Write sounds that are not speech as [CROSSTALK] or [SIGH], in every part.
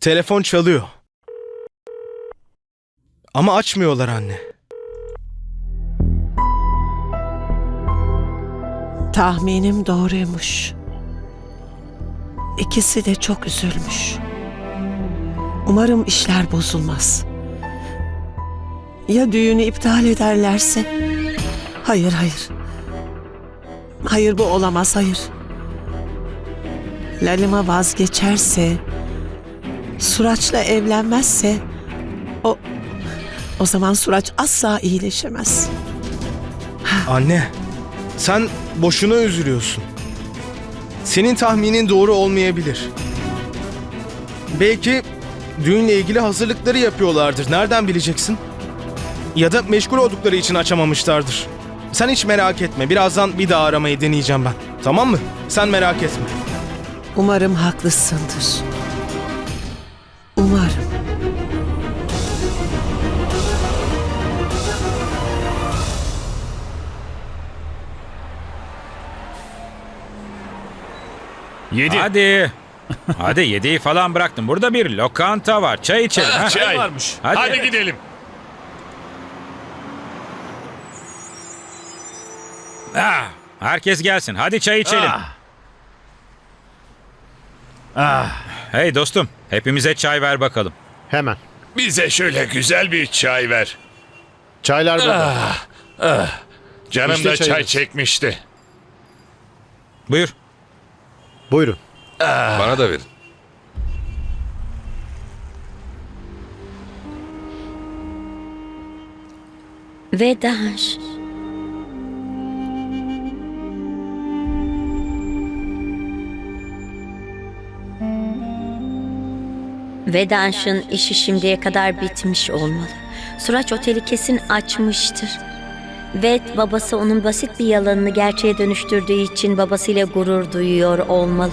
Telefon çalıyor. Ama açmıyorlar anne. Tahminim doğruymuş. İkisi de çok üzülmüş. Umarım işler bozulmaz. Ya düğünü iptal ederlerse? Hayır, hayır. Hayır bu olamaz, hayır. Lalima vazgeçerse, Suraç'la evlenmezse, o o zaman Suraç asla iyileşemez. Anne, sen boşuna üzülüyorsun. Senin tahminin doğru olmayabilir. Belki düğünle ilgili hazırlıkları yapıyorlardır. Nereden bileceksin? Ya da meşgul oldukları için açamamışlardır. Sen hiç merak etme. Birazdan bir daha aramayı deneyeceğim ben. Tamam mı? Sen merak etme. Umarım haklısındır. Yedi. Hadi. Hadi yediği falan bıraktım. Burada bir lokanta var. Çay içelim. ha? Çay varmış. Hadi. Hadi, gidelim. Ah, herkes gelsin. Hadi çay içelim. Ah. Ah, Hey dostum, hepimize çay ver bakalım. Hemen. bize şöyle güzel bir çay ver. Çaylar burada. Canım İşte da çay çekmişti. Buyur. Buyurun. Bana da verin. Vedaş. Vedanş'ın işi şimdiye kadar bitmiş olmalı. Suraç oteli kesin açmıştır. Ve babası onun basit bir yalanını gerçeğe dönüştürdüğü için babasıyla gurur duyuyor olmalı.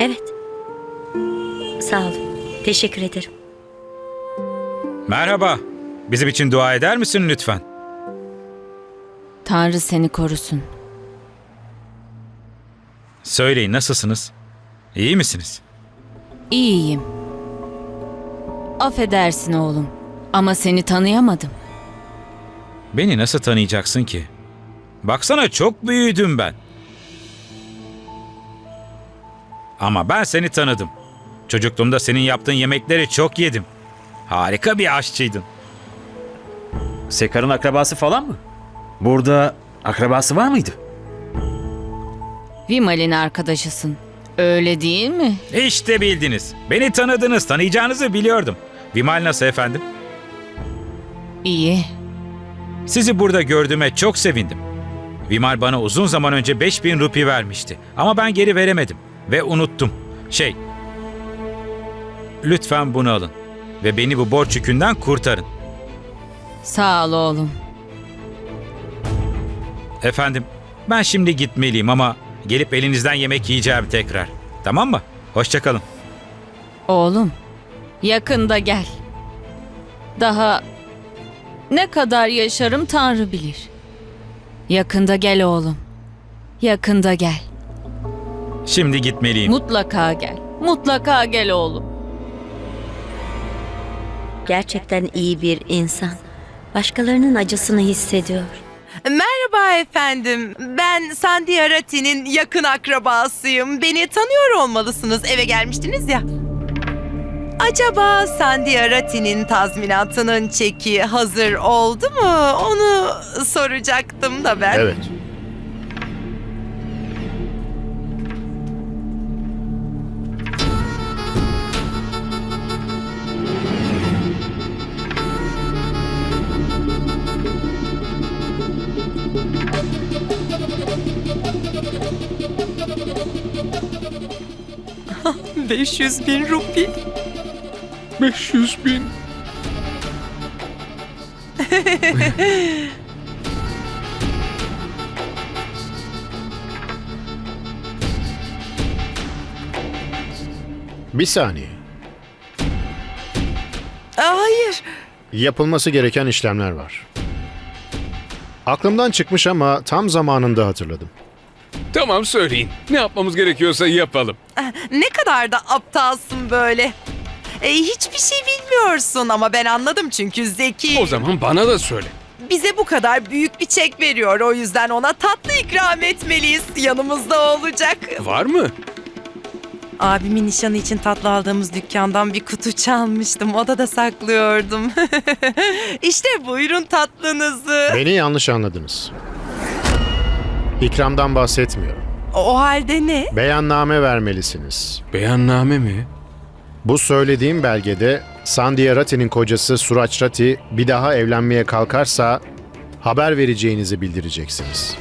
Evet. Sağ olun. Teşekkür ederim. Merhaba. Bizim için dua eder misin lütfen? Tanrı seni korusun. Söyleyin nasılsınız? İyi misiniz? İyiyim. Affedersin oğlum. Ama seni tanıyamadım. Beni nasıl tanıyacaksın ki? Baksana çok büyüdüm ben. Ama ben seni tanıdım. Çocukluğumda senin yaptığın yemekleri çok yedim. Harika bir aşçıydın. Sekar'ın akrabası falan mı? Burada akrabası var mıydı? Vimal'in arkadaşısın. Öyle değil mi? İşte bildiniz. Beni tanıdınız, tanıyacağınızı biliyordum. Vimal nasıl efendim? İyi. Sizi burada gördüğüme çok sevindim. Vimal bana uzun zaman önce 5000 rupi vermişti. Ama ben geri veremedim ve unuttum. Şey, lütfen bunu alın ve beni bu borç yükünden kurtarın. Sağ ol oğlum. Efendim, ben şimdi gitmeliyim ama gelip elinizden yemek yiyeceğim tekrar. Tamam mı? Hoşçakalın. Oğlum, yakında gel. Daha ne kadar yaşarım Tanrı bilir. Yakında gel oğlum. Yakında gel. Şimdi gitmeliyim. Mutlaka gel. Mutlaka gel oğlum. Gerçekten iyi bir insan. Başkalarının acısını hissediyor. Merhaba efendim. Ben Sandia Rati'nin yakın akrabasıyım. Beni tanıyor olmalısınız. Eve gelmiştiniz ya. Acaba Sandia Rati'nin tazminatının çeki hazır oldu mu? Onu soracaktım da ben. Evet. [LAUGHS] 500 bin rupi. 500 bin. [LAUGHS] Bir saniye. Aa, hayır. Yapılması gereken işlemler var. Aklımdan çıkmış ama tam zamanında hatırladım. Tamam söyleyin. Ne yapmamız gerekiyorsa yapalım. Ne kadar da aptalsın böyle. E, hiçbir şey bilmiyorsun ama ben anladım çünkü zeki. O zaman bana da söyle. Bize bu kadar büyük bir çek veriyor. O yüzden ona tatlı ikram etmeliyiz. Yanımızda olacak. Var mı? Abimin nişanı için tatlı aldığımız dükkandan bir kutu çalmıştım. Odada saklıyordum. [LAUGHS] işte buyurun tatlınızı. Beni yanlış anladınız. İkramdan bahsetmiyorum. O halde ne? Beyanname vermelisiniz. Beyanname mi? Bu söylediğim belgede Sandia Rati'nin kocası Suraç Rati bir daha evlenmeye kalkarsa haber vereceğinizi bildireceksiniz.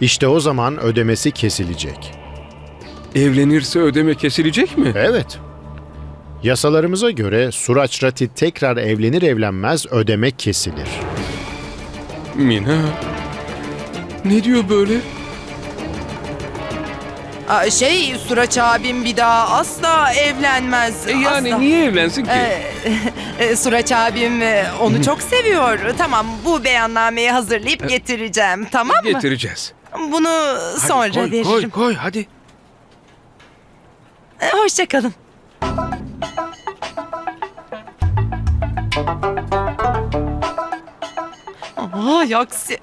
İşte o zaman ödemesi kesilecek. Evlenirse ödeme kesilecek mi? Evet. Yasalarımıza göre Suraç Rati tekrar evlenir evlenmez ödeme kesilir. Mina. Ne diyor böyle? Aa, şey Suraç abim bir daha asla evlenmez. E yani asla. niye evlensin ki? Ee, [LAUGHS] e, Suraç abim e, onu çok seviyor. Tamam bu beyannameyi hazırlayıp getireceğim. Tamam mı? Getireceğiz. Bunu Hadi sonra koy, veririm. Koy koy hadi. Ee, Hoşça kalın. Ay aksi.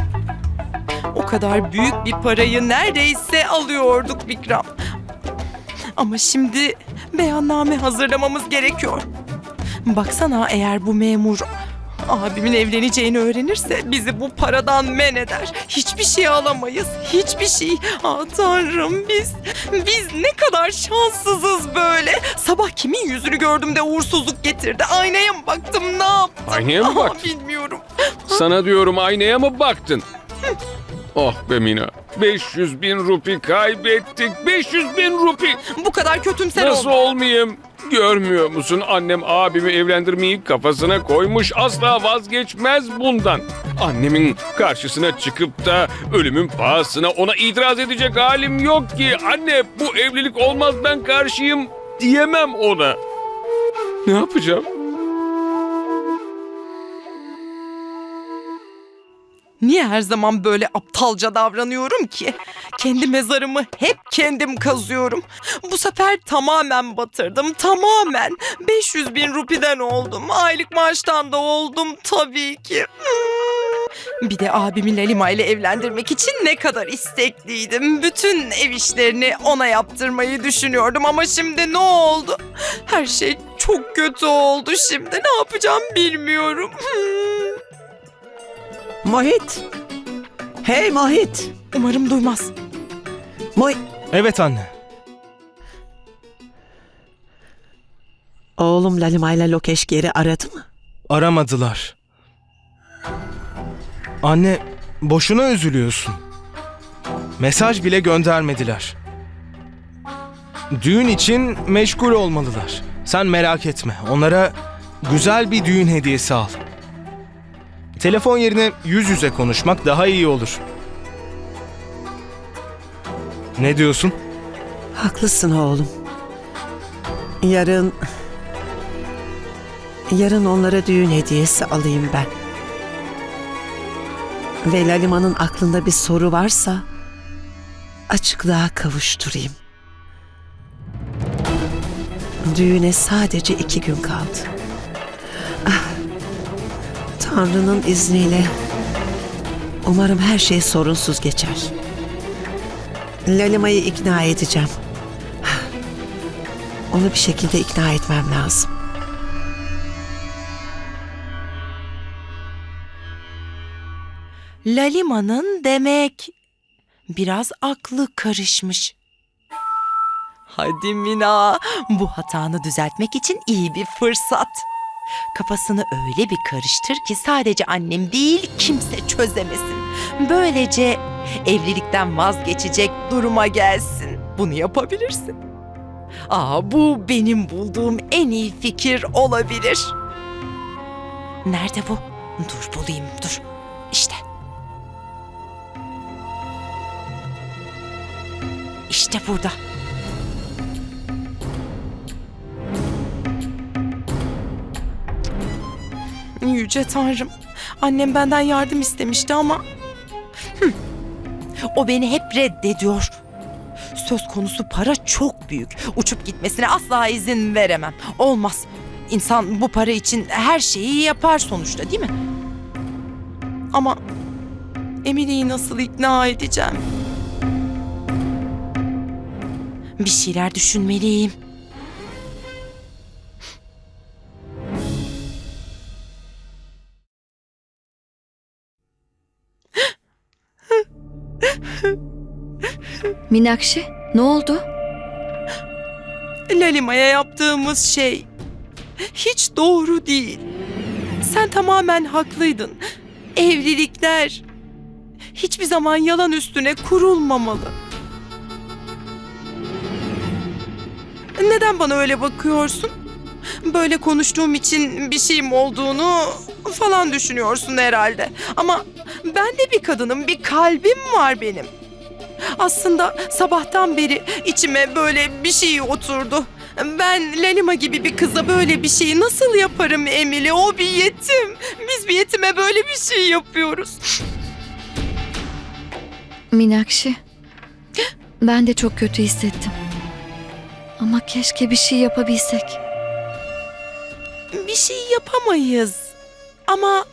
O kadar büyük bir parayı neredeyse alıyorduk Vikram. Ama şimdi beyanname hazırlamamız gerekiyor. Baksana eğer bu memur abimin evleneceğini öğrenirse bizi bu paradan men eder. Hiçbir şey alamayız. Hiçbir şey. Ah tanrım biz, biz ne kadar şanssızız böyle. Sabah kimin yüzünü gördüm de uğursuzluk getirdi. Aynaya mı baktım ne yaptım? Aynaya mı baktın? Bilmiyorum. Sana diyorum aynaya mı baktın? Oh be Mina. 500 bin rupi kaybettik. 500 bin rupi. Bu kadar kötümser Nasıl olma. olmayayım? Görmüyor musun? Annem abimi evlendirmeyi kafasına koymuş. Asla vazgeçmez bundan. Annemin karşısına çıkıp da ölümün pahasına ona itiraz edecek halim yok ki. Anne bu evlilik olmaz ben karşıyım diyemem ona. Ne yapacağım? Niye her zaman böyle aptalca davranıyorum ki? Kendi mezarımı hep kendim kazıyorum. Bu sefer tamamen batırdım, tamamen. 500 bin rupiden oldum, aylık maaştan da oldum tabii ki. Hmm. Bir de abimi Lalima ile evlendirmek için ne kadar istekliydim. Bütün ev işlerini ona yaptırmayı düşünüyordum ama şimdi ne oldu? Her şey çok kötü oldu şimdi. Ne yapacağım bilmiyorum. Hmm. Mohit. Hey Mohit. Umarım duymaz. Mohit. Evet anne. Oğlum Lalima ile Lokeş geri aradı mı? Aramadılar. Anne, boşuna üzülüyorsun. Mesaj bile göndermediler. Düğün için meşgul olmalılar. Sen merak etme. Onlara güzel bir düğün hediyesi al. Telefon yerine yüz yüze konuşmak daha iyi olur. Ne diyorsun? Haklısın oğlum. Yarın... Yarın onlara düğün hediyesi alayım ben. Ve Lalima'nın aklında bir soru varsa açıklığa kavuşturayım. Düğüne sadece iki gün kaldı. Tanrı'nın izniyle umarım her şey sorunsuz geçer. Lalima'yı ikna edeceğim. Onu bir şekilde ikna etmem lazım. Lalima'nın demek biraz aklı karışmış. Hadi Mina, bu hatanı düzeltmek için iyi bir fırsat. Kafasını öyle bir karıştır ki sadece annem değil kimse çözemesin. Böylece evlilikten vazgeçecek duruma gelsin. Bunu yapabilirsin. Aa bu benim bulduğum en iyi fikir olabilir. Nerede bu? Dur bulayım dur. İşte. İşte burada. Yüce Tanrım. Annem benden yardım istemişti ama... Hıh. O beni hep reddediyor. Söz konusu para çok büyük. Uçup gitmesine asla izin veremem. Olmaz. İnsan bu para için her şeyi yapar sonuçta değil mi? Ama Emily'yi nasıl ikna edeceğim? Bir şeyler düşünmeliyim. Minakşi ne oldu? Lalima'ya yaptığımız şey hiç doğru değil. Sen tamamen haklıydın. Evlilikler hiçbir zaman yalan üstüne kurulmamalı. Neden bana öyle bakıyorsun? Böyle konuştuğum için bir şeyim olduğunu falan düşünüyorsun herhalde. Ama ben de bir kadınım, bir kalbim var benim. Aslında sabahtan beri içime böyle bir şey oturdu. Ben Lalima gibi bir kıza böyle bir şeyi nasıl yaparım Emily? O bir yetim. Biz bir yetime böyle bir şey yapıyoruz. Minakşi ben de çok kötü hissettim. Ama keşke bir şey yapabilsek. Bir şey yapamayız. Ama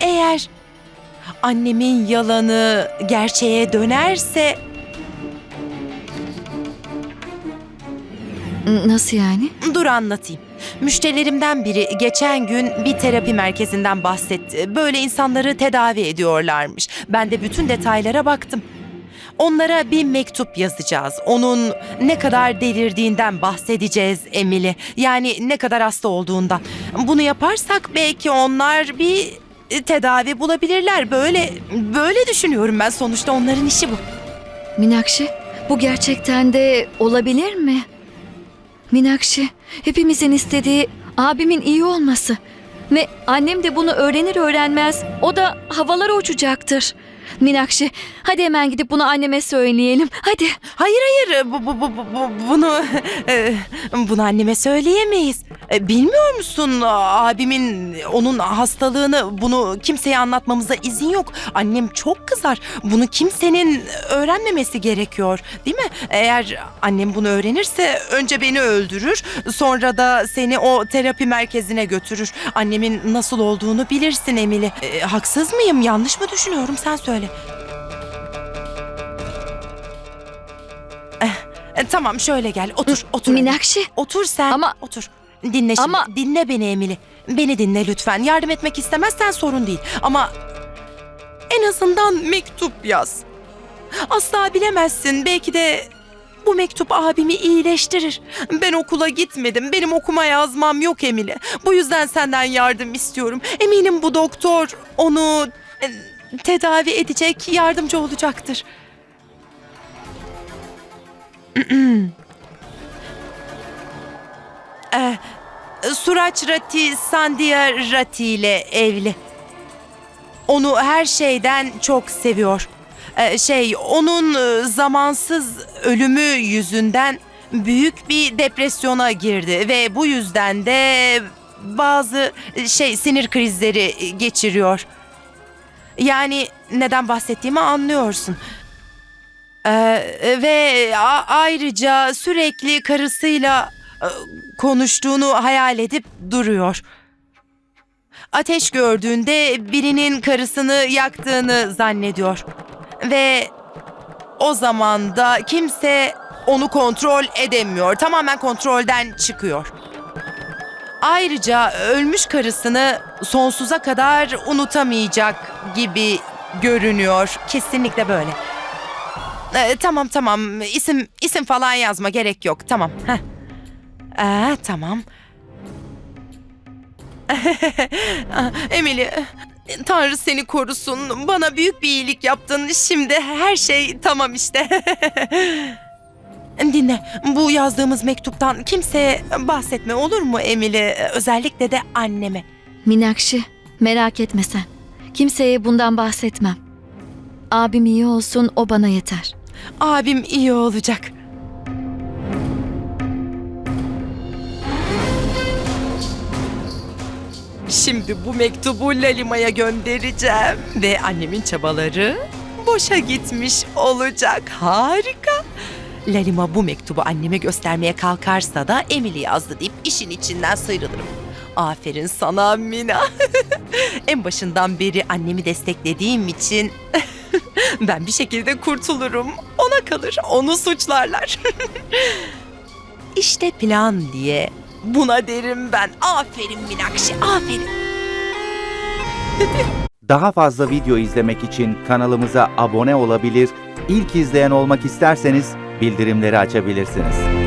eğer annemin yalanı gerçeğe dönerse Nasıl yani? Dur anlatayım. Müşterilerimden biri geçen gün bir terapi merkezinden bahsetti. Böyle insanları tedavi ediyorlarmış. Ben de bütün detaylara baktım. Onlara bir mektup yazacağız. Onun ne kadar delirdiğinden bahsedeceğiz Emily. Yani ne kadar hasta olduğundan. Bunu yaparsak belki onlar bir tedavi bulabilirler. Böyle böyle düşünüyorum ben. Sonuçta onların işi bu. Minakşi bu gerçekten de olabilir mi? Minakşi hepimizin istediği abimin iyi olması. Ve annem de bunu öğrenir öğrenmez o da havalara uçacaktır. Minakşi hadi hemen gidip bunu anneme söyleyelim. Hadi. Hayır hayır bu, bu, bu, bu- bunu [LAUGHS] e, bunu anneme söyleyemeyiz. E, Bilmiyor musun abimin onun hastalığını bunu kimseye anlatmamıza izin yok. Annem çok kızar. Bunu kimsenin öğrenmemesi gerekiyor değil mi? Eğer annem bunu öğrenirse önce beni öldürür sonra da seni o terapi merkezine götürür. Annemin nasıl olduğunu bilirsin Emily. E, haksız mıyım yanlış mı düşünüyorum sen söyle. E, tamam şöyle gel otur otur. Minakşi Otur sen. Ama- otur. Dinle şimdi. Ama- Dinle beni Emily. Beni dinle lütfen. Yardım etmek istemezsen sorun değil. Ama en azından mektup yaz. Asla bilemezsin. Belki de bu mektup abimi iyileştirir. Ben okula gitmedim. Benim okuma yazmam yok Emily. Bu yüzden senden yardım istiyorum. Eminim bu doktor onu e, tedavi edecek, yardımcı olacaktır. [CLEARS THROAT] Eh, Suraç Rati Sandia Rati ile evli. Onu her şeyden çok seviyor. Eh, şey, onun eh, zamansız ölümü yüzünden büyük bir depresyona girdi ve bu yüzden de bazı eh, şey sinir krizleri geçiriyor. Yani neden bahsettiğimi anlıyorsun. Ee, ve a- ayrıca sürekli karısıyla konuştuğunu hayal edip duruyor. Ateş gördüğünde birinin karısını yaktığını zannediyor. Ve o zaman da kimse onu kontrol edemiyor. Tamamen kontrolden çıkıyor. Ayrıca ölmüş karısını sonsuza kadar unutamayacak gibi görünüyor. Kesinlikle böyle. Ee, tamam tamam isim isim falan yazma gerek yok tamam. Heh. Ee, tamam. [LAUGHS] Emily Tanrı seni korusun. Bana büyük bir iyilik yaptın. Şimdi her şey tamam işte. [LAUGHS] Dinle. Bu yazdığımız mektuptan kimseye bahsetme olur mu Emily? Özellikle de anneme. Minakşi merak etme sen. Kimseye bundan bahsetmem. Abim iyi olsun o bana yeter. Abim iyi olacak. Şimdi bu mektubu Lalima'ya göndereceğim. Ve annemin çabaları boşa gitmiş olacak. Harika. Lalima bu mektubu anneme göstermeye kalkarsa da Emily yazdı deyip işin içinden sıyrılırım. Aferin sana Mina. [LAUGHS] en başından beri annemi desteklediğim için [LAUGHS] ben bir şekilde kurtulurum. Ona kalır, onu suçlarlar. [LAUGHS] işte plan diye buna derim ben. Aferin Minakşi, aferin. Daha fazla video izlemek için kanalımıza abone olabilir, ilk izleyen olmak isterseniz bildirimleri açabilirsiniz.